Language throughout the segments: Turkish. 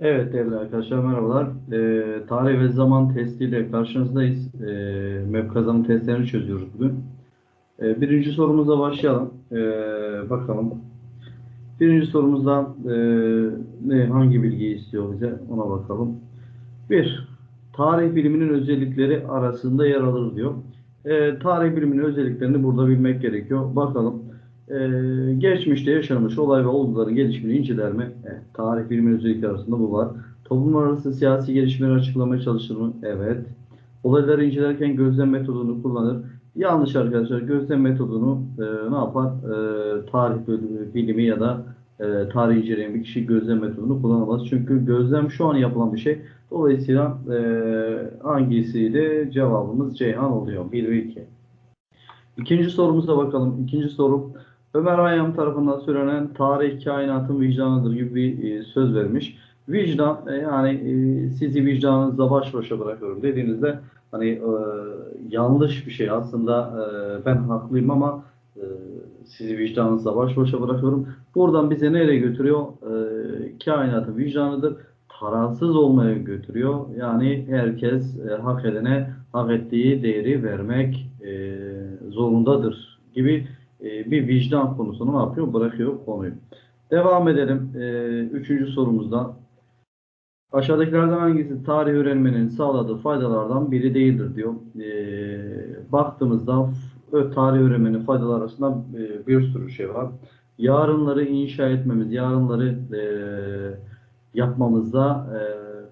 Evet değerli arkadaşlar merhabalar. Ee, tarih ve zaman testiyle karşınızdayız. Ee, MEP kazanım testlerini çözüyoruz bugün. Ee, birinci sorumuza başlayalım. Ee, bakalım. Birinci sorumuzda e, ne hangi bilgiyi istiyor bize ona bakalım. Bir, tarih biliminin özellikleri arasında yer alır diyor. Ee, tarih biliminin özelliklerini burada bilmek gerekiyor. Bakalım. Ee, geçmişte yaşanmış olay ve olguların gelişimini inceler mi? Evet. Tarih biliminin özellikleri arasında bu var. Toplum arası siyasi gelişmeleri açıklamaya çalışır mı? Evet. Olayları incelerken gözlem metodunu kullanır. Yanlış arkadaşlar. Gözlem metodunu e, ne yapar? E, tarih bilimi ya da e, tarih inceleyen bir kişi gözlem metodunu kullanamaz. Çünkü gözlem şu an yapılan bir şey. Dolayısıyla e, hangisiydi? Cevabımız Ceyhan oluyor. 1 ve 2. İkinci sorumuza bakalım. İkinci soru. Ömer Hayyam tarafından söylenen tarih kainatın vicdanıdır gibi bir e, söz vermiş. Vicdan e, yani e, sizi vicdanınızla baş başa bırakıyorum dediğinizde hani e, yanlış bir şey aslında e, ben haklıyım ama e, sizi vicdanınızla baş başa bırakıyorum. Buradan bize nereye götürüyor? E, kainatın vicdanıdır. Tarafsız olmaya götürüyor. Yani herkes e, hak edene hak ettiği değeri vermek e, zorundadır gibi e, bir vicdan konusunu ne yapıyor? Bırakıyor konuyu. Devam edelim. E, üçüncü sorumuzda. Aşağıdakilerden hangisi tarih öğrenmenin sağladığı faydalardan biri değildir diyor. E, baktığımızda tarih öğrenmenin faydaları arasında bir sürü şey var. Yarınları inşa etmemiz, yarınları yapmamızda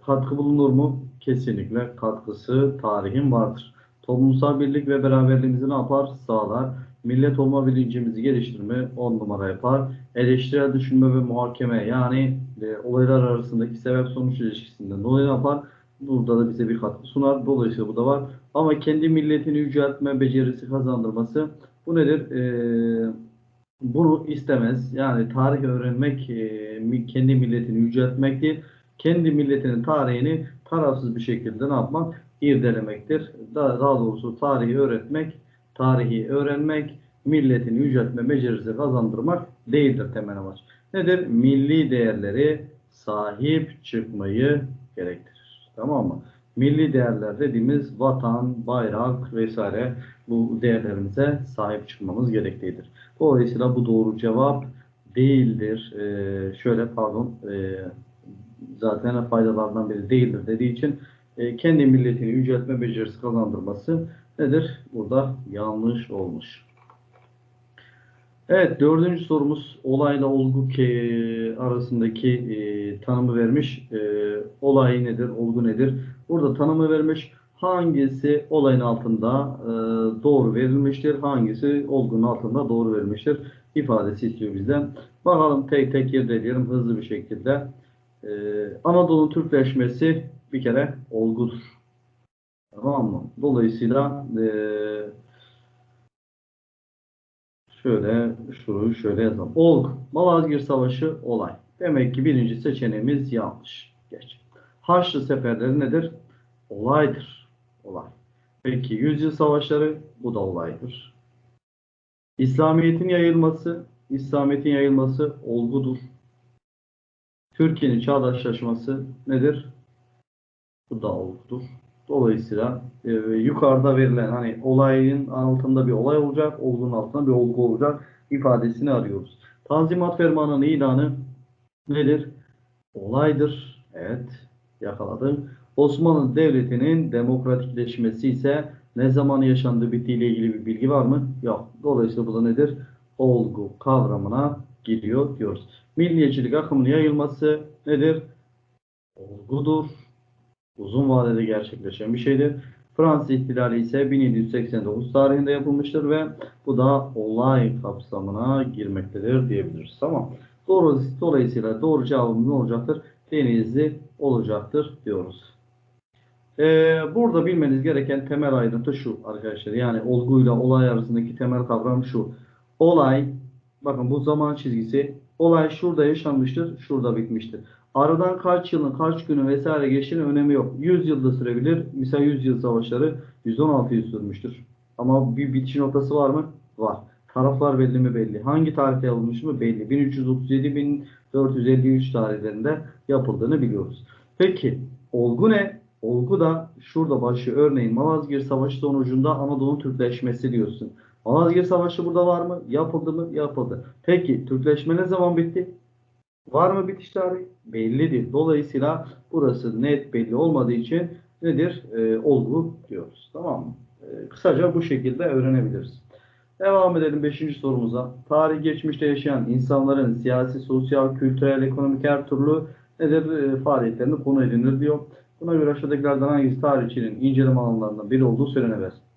katkı bulunur mu? Kesinlikle katkısı tarihin vardır. Toplumsal birlik ve beraberliğimizi ne yapar? Sağlar. Millet olma bilincimizi geliştirme on numara yapar. Eleştirel düşünme ve muhakeme yani e, olaylar arasındaki sebep sonuç ilişkisinden dolayı yapar? Burada da bize bir katkı sunar. Dolayısıyla bu da var. Ama kendi milletini yüceltme becerisi kazandırması bu nedir? E, bunu istemez. Yani tarih öğrenmek e, kendi milletini yüceltmek değil. Kendi milletinin tarihini tarafsız bir şekilde ne yapmak? İrdelemektir. Daha, daha doğrusu tarihi öğretmek tarihi öğrenmek, milletini yüceltme becerisi kazandırmak değildir temel amaç. Nedir? Milli değerleri sahip çıkmayı gerektirir. Tamam mı? Milli değerler dediğimiz vatan, bayrak vesaire bu değerlerimize sahip çıkmamız gereklidir. Dolayısıyla bu doğru cevap değildir. Ee, şöyle pardon e, zaten faydalardan biri değildir dediği için e, kendi milletini yüceltme becerisi kazandırması nedir? Burada yanlış olmuş. Evet dördüncü sorumuz olayla olgu ke- arasındaki e, tanımı vermiş. E, olay nedir, olgu nedir? Burada tanımı vermiş. Hangisi olayın altında e, doğru verilmiştir, hangisi olgunun altında doğru verilmiştir ifadesi istiyor bizden. Bakalım tek tek irdeleyelim hızlı bir şekilde. E, Anadolu Türkleşmesi bir kere olgudur. Tamam mı? Dolayısıyla eee şöyle şunu şöyle yazalım. Olgu. Malazgirt Savaşı olay. Demek ki birinci seçeneğimiz yanlış. Geç. Haçlı seferleri nedir? Olaydır. Olay. Peki yüzyıl savaşları bu da olaydır. İslamiyet'in yayılması, İslamiyet'in yayılması olgudur. Türkiye'nin çağdaşlaşması nedir? Bu da olgudur. Dolayısıyla e, yukarıda verilen hani olayın altında bir olay olacak, olgunun altında bir olgu olacak ifadesini arıyoruz. Tanzimat Fermanı'nın ilanı nedir? Olaydır. Evet, yakaladım. Osmanlı Devleti'nin demokratikleşmesi ise ne zaman yaşandığı bittiğiyle ilgili bir bilgi var mı? Yok. Dolayısıyla bu da nedir? Olgu kavramına giriyor diyoruz. Milliyetçilik akımının yayılması nedir? Olgudur uzun vadede gerçekleşen bir şeydir. Fransız ihtilali ise 1789 tarihinde yapılmıştır ve bu da olay kapsamına girmektedir diyebiliriz. Tamam. Doğru, dolayısıyla doğru cevabımız ne olacaktır? Denizli olacaktır diyoruz. Ee, burada bilmeniz gereken temel ayrıntı şu arkadaşlar. Yani olguyla olay arasındaki temel kavram şu. Olay, bakın bu zaman çizgisi. Olay şurada yaşanmıştır, şurada bitmiştir. Aradan kaç yılın, kaç günü vesaire geçtiğinin önemi yok. 100 yılda sürebilir. Mesela 100 yıl savaşları 116 yıl sürmüştür. Ama bir bitiş noktası var mı? Var. Taraflar belli mi belli. Hangi tarihte yapılmış mı belli. 1337-1453 tarihlerinde yapıldığını biliyoruz. Peki olgu ne? Olgu da şurada başı örneğin Malazgirt Savaşı sonucunda Anadolu Türkleşmesi diyorsun. Malazgirt Savaşı burada var mı? Yapıldı mı? Yapıldı. Peki Türkleşme ne zaman bitti? Var mı bitiş tarihi? Bellidir. Dolayısıyla burası net belli olmadığı için nedir? Ee, olgu diyoruz. Tamam mı? Ee, kısaca bu şekilde öğrenebiliriz. Devam edelim 5. sorumuza. Tarih geçmişte yaşayan insanların siyasi, sosyal, kültürel, ekonomik her türlü nedir e, faaliyetlerini konu edinir diyor. Buna göre aşağıdakilerden hangisi tarihçinin inceleme alanlarından biri olduğu söylenemez.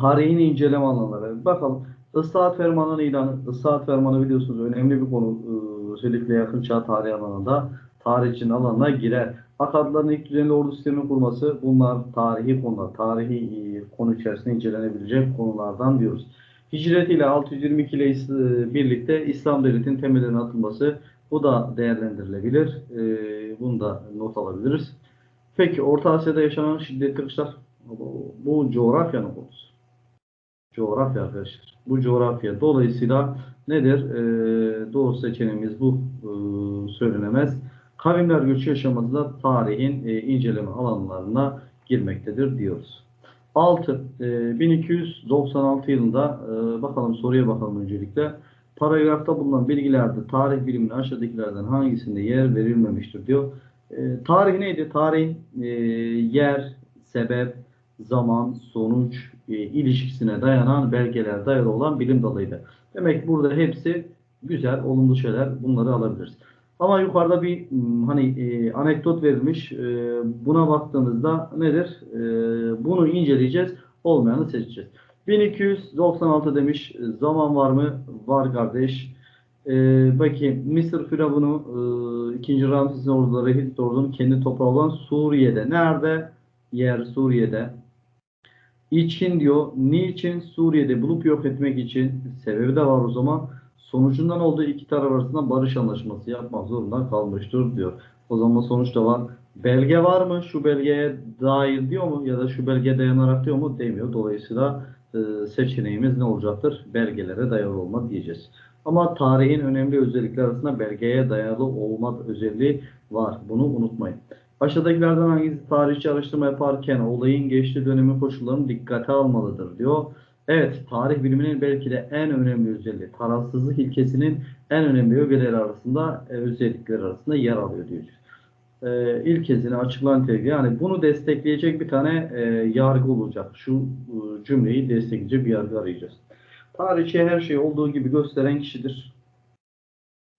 Tarihin inceleme alanları. Bakalım. Islahat Fermanı'nın ilanı. Islahat Fermanı biliyorsunuz önemli bir konu. Ee, Özellikle yakın çağ tarihi alanında tarihçinin alanına girer. Akadların ilk düzenli ordu sistemini kurması bunlar tarihi konular. Tarihi e, konu içerisinde incelenebilecek konulardan diyoruz. Hicret ile 622 ile is- birlikte İslam devletinin temellerinin atılması bu da değerlendirilebilir. Bunu da not alabiliriz. Peki Orta Asya'da yaşanan şiddetli kışlar bu, coğrafyanın. Coğrafya arkadaşlar. Bu coğrafya. Dolayısıyla nedir? Ee, doğru seçeneğimiz bu ee, söylenemez. Kavimler göçü yaşaması da tarihin e, inceleme alanlarına girmektedir diyoruz. 6. e, 1296 yılında e, bakalım soruya bakalım öncelikle. Paragrafta bulunan bilgilerde tarih bilimine aşağıdakilerden hangisinde yer verilmemiştir diyor. E, tarih neydi? Tarih e, yer, sebep, zaman, sonuç e, ilişkisine dayanan belgeler dayalı olan bilim dalıydı. Demek burada hepsi güzel, olumlu şeyler bunları alabiliriz. Ama yukarıda bir hmm, hani e, anekdot verilmiş. E, buna baktığımızda nedir? E, bunu inceleyeceğiz. Olmayanı seçeceğiz. 1296 demiş. Zaman var mı? Var kardeş. E, peki Mısır Firavunu e, 2. Ramses'in orduları ordunun kendi toprağı olan Suriye'de. Nerede? Yer Suriye'de. İçin diyor. Niçin Suriye'de bulup yok etmek için? Sebebi de var o zaman. Sonucundan olduğu iki taraf arasında barış anlaşması yapmak zorunda kalmıştır diyor. O zaman sonuç da var. Belge var mı? Şu belgeye dair diyor mu? Ya da şu belgeye dayanarak diyor mu? Demiyor. Dolayısıyla e, seçeneğimiz ne olacaktır? Belgelere dayalı olma diyeceğiz. Ama tarihin önemli özellikleri arasında belgeye dayalı olma özelliği var. Bunu unutmayın. Aşağıdakilerden hangisi tarihçi araştırma yaparken olayın geçtiği dönemin koşullarını dikkate almalıdır diyor. Evet, tarih biliminin belki de en önemli özelliği, tarafsızlık ilkesinin en önemli ögeleri arasında, e, özellikleri arasında yer alıyor diyoruz. E, ilkesini açıklayan nitelikte, yani bunu destekleyecek bir tane e, yargı olacak. Şu e, cümleyi destekleyecek bir yargı arayacağız. Tarihçi her şeyi olduğu gibi gösteren kişidir.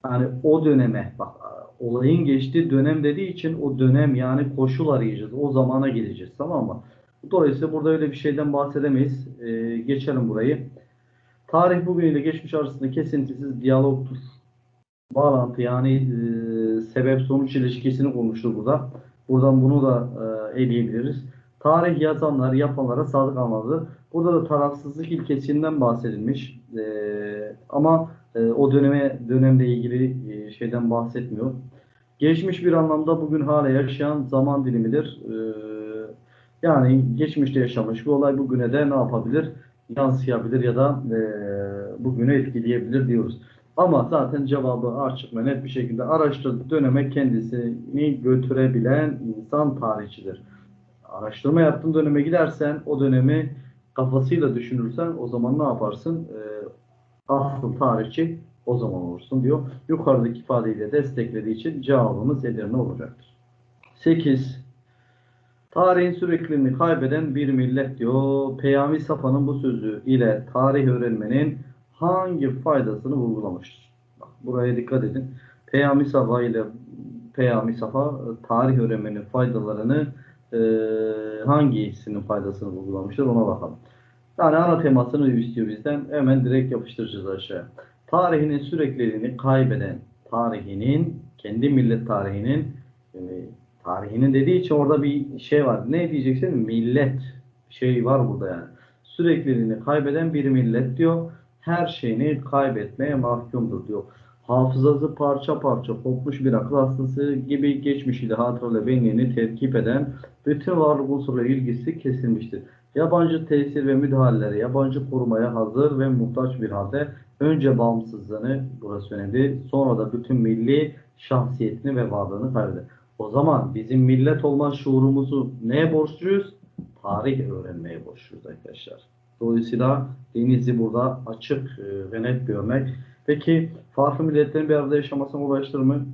Yani o döneme, bak olayın geçtiği dönem dediği için o dönem yani koşul arayacağız. O zamana gideceğiz tamam mı? Dolayısıyla burada öyle bir şeyden bahsedemeyiz. Ee, geçelim burayı. Tarih bugün ile geçmiş arasında kesintisiz diyalogtur. Bağlantı yani e, sebep sonuç ilişkisini kurmuştur burada. Buradan bunu da e, eleyebiliriz. Tarih yazanlar, yapanlara sadık kalmalıdır. Burada da tarafsızlık ilkesinden bahsedilmiş. E, ama e, o döneme dönemle ilgili e, şeyden bahsetmiyor. Geçmiş bir anlamda bugün hala yaşayan zaman dilimidir. E, yani geçmişte yaşamış bir olay bugüne de ne yapabilir? Yansıyabilir ya da e, bugünü etkileyebilir diyoruz. Ama zaten cevabı açık ve net bir şekilde araştırdığı döneme kendisini götürebilen insan tarihçidir. Araştırma yaptığın döneme gidersen o dönemi kafasıyla düşünürsen o zaman ne yaparsın? E, asıl tarihçi o zaman olursun diyor. Yukarıdaki ifadeyle desteklediği için cevabımız Edirne olacaktır. 8. Tarihin sürekliliğini kaybeden bir millet diyor. Peyami Safa'nın bu sözü ile tarih öğrenmenin hangi faydasını vurgulamıştır? Bak, buraya dikkat edin. Peyami Safa ile Peyami Safa tarih öğrenmenin faydalarını e, hangisinin faydasını vurgulamıştır ona bakalım. Yani ana temasını istiyor bizden. Hemen direkt yapıştıracağız aşağıya. Tarihinin sürekliliğini kaybeden, tarihinin, kendi millet tarihinin, yani tarihinin dediği için orada bir şey var. Ne diyeceksin? Millet şey var burada yani. Sürekliliğini kaybeden bir millet diyor. Her şeyini kaybetmeye mahkumdur diyor. Hafızası parça parça kopmuş bir akıl hastası gibi geçmişiyle hatırla benliğini terkip eden bütün varlık unsurla ilgisi kesilmiştir. Yabancı tesir ve müdahalelere, yabancı korumaya hazır ve muhtaç bir halde önce bağımsızlığını, burası önemli, sonra da bütün milli şahsiyetini ve varlığını kaybeder. O zaman bizim millet olma şuurumuzu neye borçluyuz? Tarih öğrenmeye borçluyuz arkadaşlar. Dolayısıyla Denizli burada açık e, ve net bir örnek. Peki farklı milletlerin bir arada yaşamasını ulaştırır mı?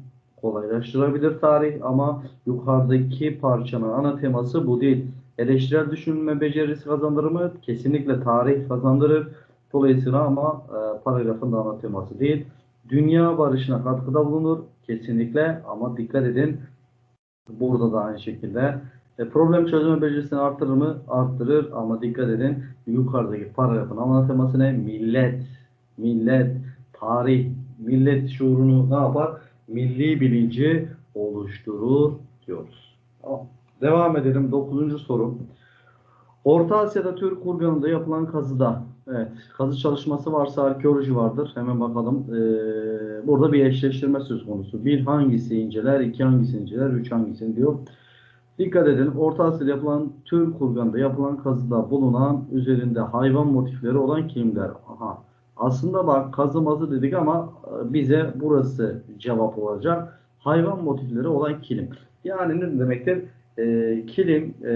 Kolaylaştırabilir tarih ama yukarıdaki parçanın ana teması bu değil. Eleştirel düşünme becerisi kazandırır mı? Kesinlikle tarih kazandırır. Dolayısıyla ama e, paragrafın da ana teması değil. Dünya barışına katkıda bulunur. Kesinlikle ama dikkat edin. Burada da aynı şekilde e, problem çözme becerisini arttırır mı? Arttırır ama dikkat edin yukarıdaki paragrafın ana teması ne? Millet, millet, tarih, millet şuurunu ne yapar? Milli bilinci oluşturur diyoruz. Tamam. Devam edelim. Dokuzuncu soru. Orta Asya'da Türk kurganında yapılan kazıda, evet, kazı çalışması varsa arkeoloji vardır. Hemen bakalım. Ee, burada bir eşleştirme söz konusu. Bir hangisi inceler, iki hangisi inceler, üç hangisini diyor. Dikkat edin. Orta Asya'da yapılan Türk kurganında yapılan kazıda bulunan üzerinde hayvan motifleri olan kilimler. Aha. Aslında bak kazı mazı dedik ama e, bize burası cevap olacak. Hayvan motifleri olan kilim. Yani ne demektir? e, kilim e,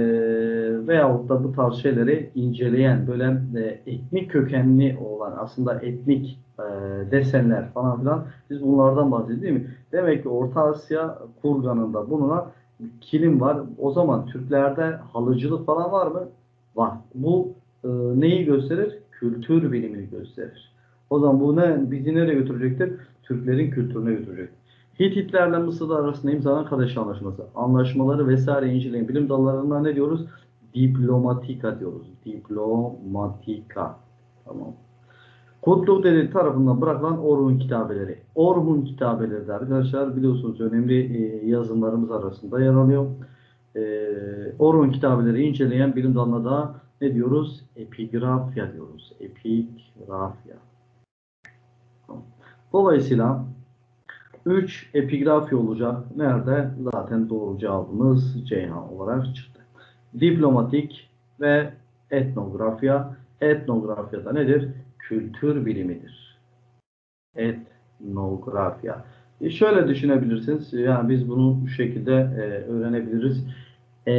veyahut da bu tarz şeyleri inceleyen böyle e, etnik kökenli olan aslında etnik e, desenler falan filan biz bunlardan bahsediyoruz değil mi? Demek ki Orta Asya kurganında bulunan kilim var. O zaman Türklerde halıcılık falan var mı? Var. Bu e, neyi gösterir? Kültür bilimini gösterir. O zaman bu ne bizi nereye götürecektir? Türklerin kültürüne götürecektir. Hititlerle Mısırlar arasında imzalanan Kadeş Anlaşması. Anlaşmaları vesaire inceleyen bilim dallarına ne diyoruz? Diplomatika diyoruz. Diplomatika. Tamam. Kutluk Deli tarafından bırakılan Orhun kitabeleri. Orhun kitabeleri de arkadaşlar biliyorsunuz önemli e, yazımlarımız arasında yer alıyor. E, Orhun kitabeleri inceleyen bilim dalına da ne diyoruz? Epigrafya diyoruz. Epigrafya. Dolayısıyla 3 epigrafi olacak. Nerede? Zaten doğru cevabımız Ceyhan olarak çıktı. Diplomatik ve etnografya. Etnografya da nedir? Kültür bilimidir. Etnografya. E şöyle düşünebilirsiniz. Yani biz bunu bu şekilde e, öğrenebiliriz. E,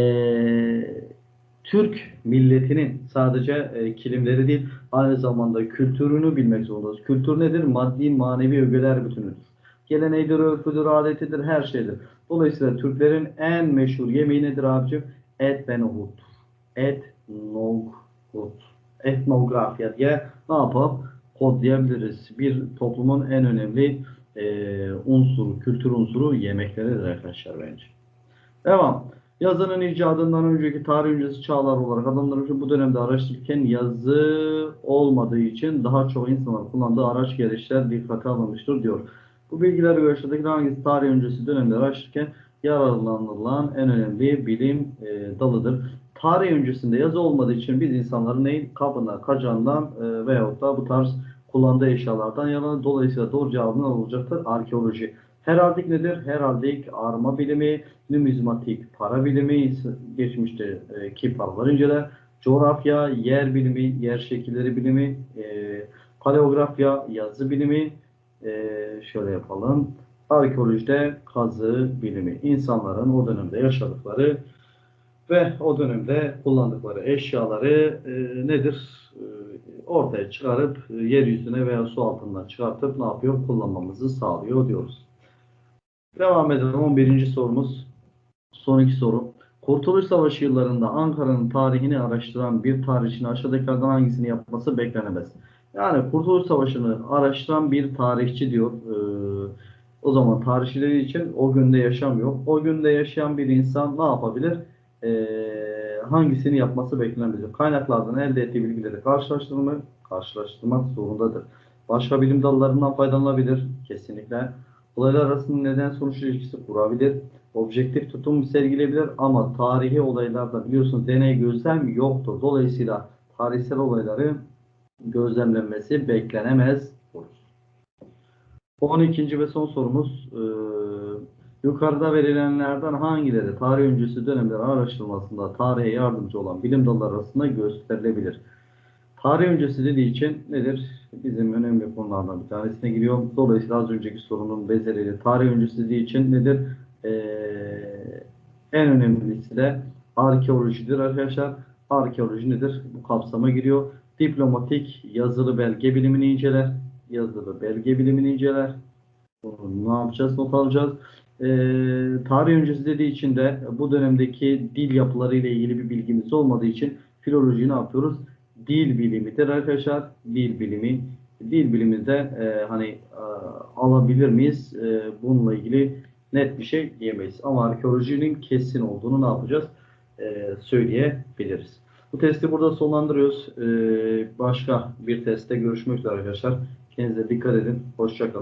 Türk milletinin sadece e, kilimleri değil, aynı zamanda kültürünü bilmek zorundayız. Kültür nedir? Maddi, manevi ögeler bütünüdür geleneğidir, örfüdür, adetidir, her şeydir. Dolayısıyla Türklerin en meşhur yemeği nedir abicim? Et ve nohut. Et, nohut. Etnografya diye ne yapalım? Kodlayabiliriz. Bir toplumun en önemli e, unsuru, kültür unsuru yemekleridir arkadaşlar bence. Devam. Yazının icadından önceki tarih öncesi çağlar olarak adamların bu dönemde araştırırken yazı olmadığı için daha çok insanlar kullandığı araç gereçler dikkate alınmıştır diyor. Bu bilgiler göre aşağıdaki hangisi tarih öncesi dönemde araştırırken yararlanılan en önemli bilim e, dalıdır. Tarih öncesinde yazı olmadığı için biz insanların neyin kabından, kacandan e, veyahut da bu tarz kullandığı eşyalardan yararlanır. Dolayısıyla doğru cevabı ne olacaktır? Arkeoloji. Heraldik nedir? Heraldik arma bilimi, numizmatik para bilimi, geçmişte e, paralar inceler. Coğrafya, yer bilimi, yer şekilleri bilimi, e, paleografya, yazı bilimi, ee, şöyle yapalım. Arkeolojide kazı bilimi. insanların o dönemde yaşadıkları ve o dönemde kullandıkları eşyaları e, nedir? E, ortaya çıkarıp e, yeryüzüne veya su altından çıkartıp ne yapıyor? Kullanmamızı sağlıyor diyoruz. Devam edelim. 11. sorumuz. Son iki soru. Kurtuluş Savaşı yıllarında Ankara'nın tarihini araştıran bir tarihçinin aşağıdakilerden hangisini yapması beklenemez? Yani Kurtuluş Savaşı'nı araştıran bir tarihçi diyor. Ee, o zaman tarihçileri için o günde yaşamıyor. O günde yaşayan bir insan ne yapabilir? Ee, hangisini yapması beklenebilir? Kaynaklardan elde ettiği bilgileri karşılaştırma, karşılaştırmak zorundadır. Başka bilim dallarından faydalanabilir. Kesinlikle. Olaylar arasında neden sonuç ilişkisi kurabilir. Objektif tutum sergileyebilir ama tarihi olaylarda biliyorsunuz deney gözlem yoktur. Dolayısıyla tarihsel olayları gözlemlenmesi beklenemez olur. 12. ve son sorumuz. Yukarıda verilenlerden hangileri tarih öncesi dönemler araştırmasında tarihe yardımcı olan bilim dalları arasında gösterilebilir? Tarih öncesi dediği için nedir? Bizim önemli konulardan bir tanesine giriyor. Dolayısıyla az önceki sorunun bezeliyle tarih öncesi dediği için nedir? Ee, en önemlisi de arkeolojidir arkadaşlar. Arkeoloji nedir? Bu kapsama giriyor. Diplomatik yazılı belge bilimini inceler. Yazılı belge bilimini inceler. Bunu ne yapacağız? Not alacağız. Ee, tarih öncesi dediği için de bu dönemdeki dil yapıları ile ilgili bir bilgimiz olmadığı için filoloji ne yapıyoruz? Dil bilimidir arkadaşlar. Dil bilimi. Dil biliminde e, hani e, alabilir miyiz? E, bununla ilgili net bir şey diyemeyiz. Ama arkeolojinin kesin olduğunu ne yapacağız? E, söyleyebiliriz. Bu testi burada sonlandırıyoruz. E, başka bir testte görüşmek üzere arkadaşlar. Kendinize dikkat edin. Hoşçakalın.